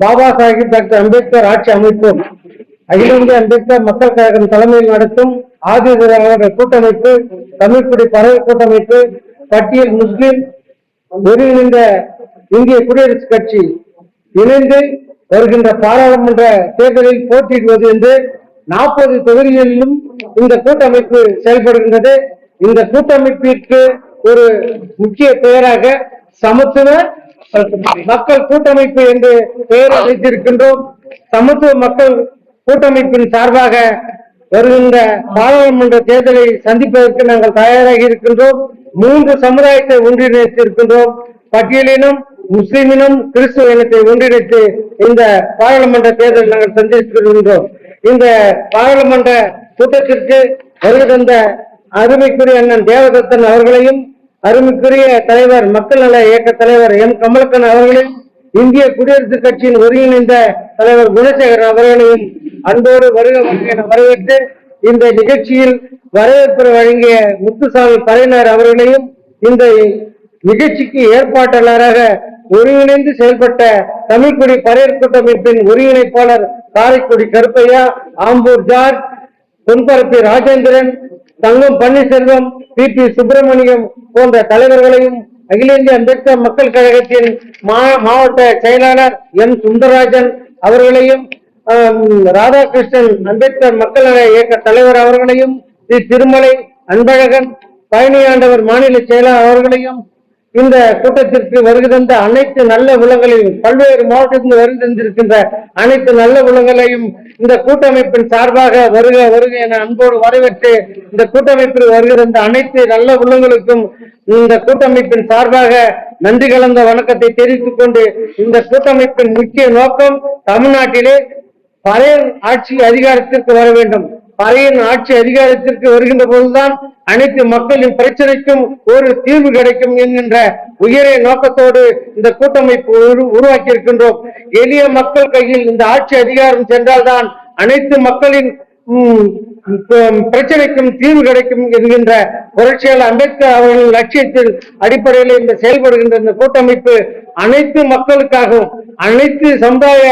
Baba Sahib doctor Ambedkar ஆட்சி அமைப்பு அகில இந்திய அம்பேத்கர் மக்கள் கழகம் தலைமையில் நடத்தும் ஆதி திராவிடர் கூட்டமைப்பு தமிழ்குடி பறவை கூட்டமைப்பு பட்டியல் முஸ்லிம் ஒருங்கிணைந்த இந்திய குடியரசுக் கட்சி இணைந்து வருகின்ற பாராளுமன்ற தேர்தலில் போட்டியிடுவது என்று நாற்பது தொகுதிகளிலும் இந்த கூட்டமைப்பு செயல்படுகின்றது. இந்த கூட்டமைப்பிற்கு ஒரு முக்கிய பெயராக சமத்துவ மக்கள் கூட்டமைப்பு என்று பெயர் அழைத்திருக்கின்றோம். சமத்துவ மக்கள் கூட்டமைப்பின் சார்பாக வருகின்ற பாராளுமன்ற தேர்தலை சந்திப்பதற்கு நாங்கள் தயாராகி இருக்கின்றோம். மூன்று சமுதாயத்தை ஒன்றிணைத்திருக்கின்றோம். பட்டியலினம் முஸ்லிமினம் கிறிஸ்துவ இனத்தை ஒன்றிணைத்து இந்த பாராளுமன்ற தேர்தல் நாங்கள் சந்தித்திருக்கின்றோம். இந்த பாராளுமன்ற கூட்டத்திற்கு வருகை தந்த அருமைக்குரிய அண்ணன் தேவதத்தன் அவர்களையும் அருமைக்குரிய தலைவர் மக்கள் நல இயக்க தலைவர் எம். கமலக்கன் அவர்களையும் இந்திய குடியரசுக் கட்சியின் ஒருங்கிணைந்த தலைவர் குணசேகர் அவர்களையும் அன்போடு வருக வரவேற்று இந்த நிகழ்ச்சியில் வரவேற்பு வழங்கிய முத்துசாமி பறையினர் அவர்களையும் இந்த நிகழ்ச்சிக்கு ஏற்பாட்டாளராக ஒருங்கிணைந்து செயல்பட்ட தமிழ்குடி பறையர் கூட்டமைப்பின் ஒருங்கிணைப்பாளர் Karaikudi Karuppaiah Ambur George Ponparappi Rajendran Thangam Panneerselvam P. P. Subramaniam போன்ற தலைவர்களையும் அகில இந்திய அம்பேத்கர் மக்கள் கழகத்தின் மா- மாவட்ட செயலாளர் எம் சுந்தரராஜன் அவர்களையும் ராதாகிருஷ்ணன் அம்பேத்கர் மக்கள் நல இயக்க தலைவர் அவர்களையும் ஸ்ரீ திருமலை அன்பழகன் பழனியாண்டவர் மாநில செயலாளர் அவர்களையும் இந்த கூட்டத்திற்கு வருகின்ற அனைத்து நல்ல உள்ளங்களையும் பல்வேறு மாவட்டத்தில் வருகை அனைத்து நல்ல உள்ளங்களையும் இந்த கூட்டமைப்பின் சார்பாக வருக வருக என அன்போடு வரவேற்று இந்த கூட்டமைப்பில் வருகின்ற அனைத்து நல்ல உள்ளங்களுக்கும் இந்த கூட்டமைப்பின் சார்பாக நன்றி கலந்த வணக்கத்தை தெரிவித்துக் கொண்டு இந்த கூட்டமைப்பின் முக்கிய நோக்கம் தமிழ்நாட்டிலே பழைய ஆட்சி அதிகாரத்திற்கு வர வேண்டும். பழைய ஆட்சி அதிகாரத்திற்கு வருகின்ற போதுதான் அனைத்து மக்களின் பிரச்சனைக்கும் ஒரு தீர்வு கிடைக்கும் என்கின்ற உயரிய நோக்கத்தோடு இந்த கூட்டமைப்பு உரு- உருவாக்கி இருக்கின்றோம் எளிய மக்கள் கையில் இந்த ஆட்சி அதிகாரம் சென்றால்தான் அனைத்து மக்களின் பிரச்சனைக்கும் தீர்வு கிடைக்கும் என்கின்ற புரட்சியாளர் அம்பேத்கர் அவர்களின் லட்சியத்தில் அடிப்படையில் இந்த செயல்படுகின்ற இந்த கூட்டமைப்பு அனைத்து மக்களுக்காகவும் அனைத்து சமுதாய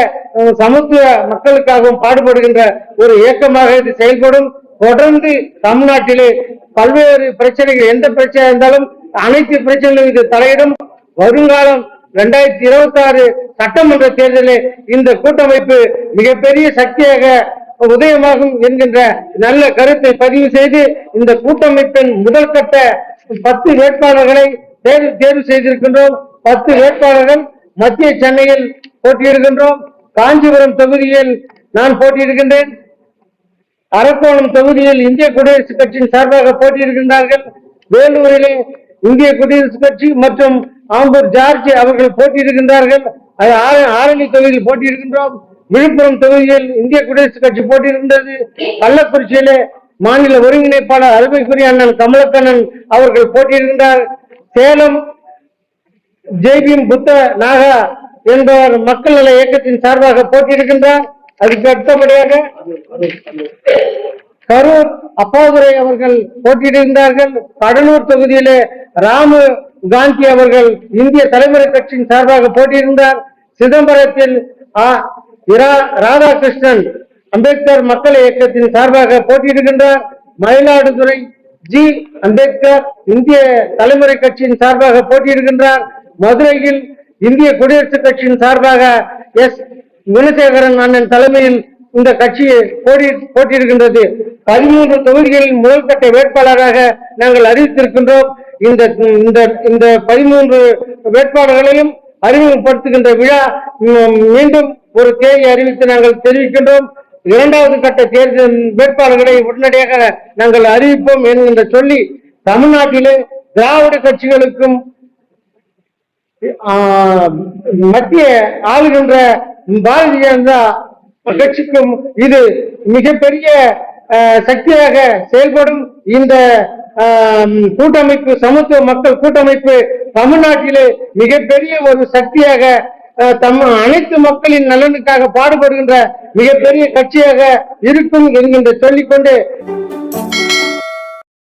சமத்துவ மக்களுக்காகவும் பாடுபடுகின்ற ஒரு இயக்கமாக இது செயல்படும். தொடர்ந்து தமிழ்நாட்டிலே பல்வேறு பிரச்சனைகள் எந்த பிரச்சனை இருந்தாலும் அனைத்து பிரச்சனைகளும் இது தலையிடும். வருங்காலம் இரண்டாயிரத்தி இருபத்தி ஆறு சட்டமன்ற தேர்தலில் இந்த கூட்டமைப்பு மிகப்பெரிய சக்தியாக உதயமாகும் என்கின்ற நல்ல கருத்தை பதிவு செய்து இந்த கூட்டமைப்பின் முதல் கட்ட பத்து வேட்பாளர்களை தேர்வு தேர்வு செய்திருக்கின்றோம். பத்து வேட்பாளர்கள் மத்திய சென்னையில் போட்டியிடுகின்றோம். காஞ்சிபுரம் தொகுதியில் நான் போட்டியிடுகின்றேன். அரக்கோணம் தொகுதியில் இந்திய குடியரசுக் கட்சியின் சார்பாக போட்டியிடுகின்றார்கள். வேலூரிலே இந்திய குடியரசுக் கட்சி மற்றும் ஆம்பூர் ஜார்ஜ் அவர்கள் போட்டியிடுகின்றார்கள். அது ஆரணி தொகுதியில் போட்டியிடுகின்றோம். விழுப்புரம் தொகுதியில் இந்திய குடியரசுக் கட்சி போட்டியிருந்தது கள்ளக்குறிச்சியிலே மாநில ஒருங்கிணைப்பாளர் அருமைக்குரிய அண்ணன் கமலக்கண்ணன் அவர்கள் போட்டியிடுகின்றார். சேலம் ஜெய்பீம் புத்த நாகா என்பவர் மக்கள் நல இயக்கத்தின் சார்பாக போட்டியிடுகின்றார். அதுக்கு அடுத்தபடியாக கரூர் அப்பாதுரை அவர்கள் போட்டியிடுகின்றார்கள் கடலூர் தொகுதியிலே ராமு காந்தி அவர்கள் இந்திய தலைமுறை கட்சியின் சார்பாக போட்டியிருந்தார். சிதம்பரத்தில் ராதாகிருஷ்ணன் அம்பேத்கர் மக்கள் இயக்கத்தின் சார்பாக போட்டியிடுகின்றார். மயிலாடுதுறை ஜி. அம்பேத்கர் இந்திய தலைமுறை கட்சியின் சார்பாக போட்டியிடுகின்றார். மதுரையில் இந்திய குடியரசுக் கட்சியின் சார்பாக எஸ். குணசேகரன் அண்ணன் தலைமையில் இந்த கட்சி போட்டி போட்டியிருக்கின்றது பதிமூன்று தொகுதிகளில் முதல்கட்ட வேட்பாளராக நாங்கள் அறிவித்திருக்கின்றோம். இந்த இந்த இந்த பதிமூன்று வேட்பாளர்களையும் அறிமுகப்படுத்துகின்ற விழா மீண்டும் ஒரு தேதி அறிவித்து நாங்கள் தெரிவிக்கின்றோம். இரண்டாவது கட்ட தேர்தல் வேட்பாளர்களை உடனடியாக நாங்கள் அறிவிப்போம் என்கின்ற சொல்லி தமிழ்நாட்டிலே திராவிட கட்சிகளுக்கும் மத்திய ஆளுகின்ற பாரதியார் தான் கட்சிக்கும் இது மிகப்பெரிய ஆஹ், சக்தியாக செயல்படும் இந்த ஆஹ், கூட்டமைப்பு சமத்துவ மக்கள் கூட்டமைப்பு தமிழ்நாட்டிலே மிகப்பெரிய ஒரு சக்தியாக தம் அனைத்து மக்களின் நலனுக்காக பாடுபடுகின்ற மிகப்பெரிய கட்சியாக இருக்கும் என்கின்ற சொல்லிக்கொண்டு